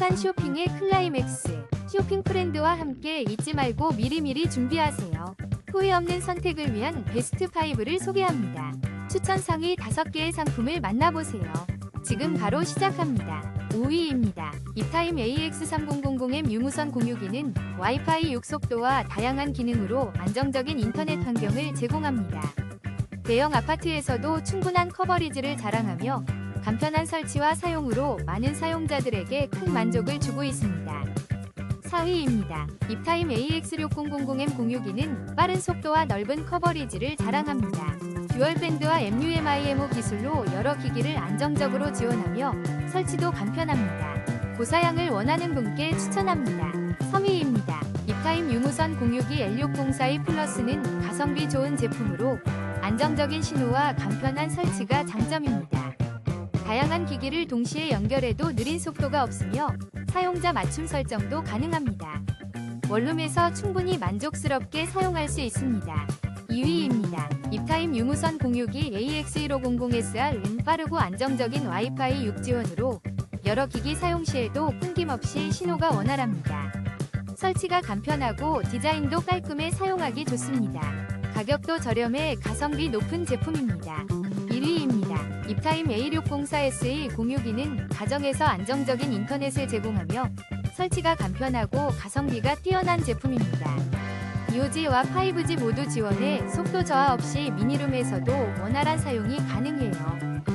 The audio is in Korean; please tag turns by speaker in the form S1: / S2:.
S1: 행복한 쇼핑의 클라이맥스. 쇼핑 프렌드와 함께 잊지 말고 미리미리 준비하세요. 후회 없는 선택을 위한 베스트 5를 소개합니다. 추천 상위 5개의 상품을 만나보세요. 지금 바로 시작합니다. 5위입니다. 이타임 AX3000M 유무선 공유기는 와이파이 6속도와 다양한 기능으로 안정적인 인터넷 환경을 제공합니다. 대형 아파트에서도 충분한 커버리지를 자랑하며 간편한 설치와 사용으로 많은 사용자들에게 큰 만족을 주고 있습니다. 4위입니다. 입타임 AX6000M 공유기는 빠른 속도와 넓은 커버리지를 자랑합니다. 듀얼밴드와 MUMIMO 기술로 여러 기기를 안정적으로 지원하며 설치도 간편합니다. 고사양을 원하는 분께 추천합니다. 3위입니다. 입타임 유무선 공유기 L6042 플러스는 가성비 좋은 제품으로 안정적인 신호와 간편한 설치가 장점입니다. 다양한 기기를 동시에 연결해도 느린 속도가 없으며 사용자 맞춤 설정도 가능합니다. 원룸에서 충분히 만족스럽게 사용할 수 있습니다. 2위입니다. 입타임 유무선 공유기 AX1500SR은 빠르고 안정적인 와이파이 6 지원으로 여러 기기 사용 시에도 끊김없이 신호가 원활합니다. 설치가 간편하고 디자인도 깔끔해 사용하기 좋습니다. 가격도 저렴해 가성비 높은 제품입니다. 1위입니다. 입타임 A604SE 공유기는 가정에서 안정적인 인터넷을 제공하며 설치가 간편하고 가성비가 뛰어난 제품입니다. 2호지와 5G 모두 지원해 속도 저하 없이 미니룸에서도 원활한 사용이 가능해요.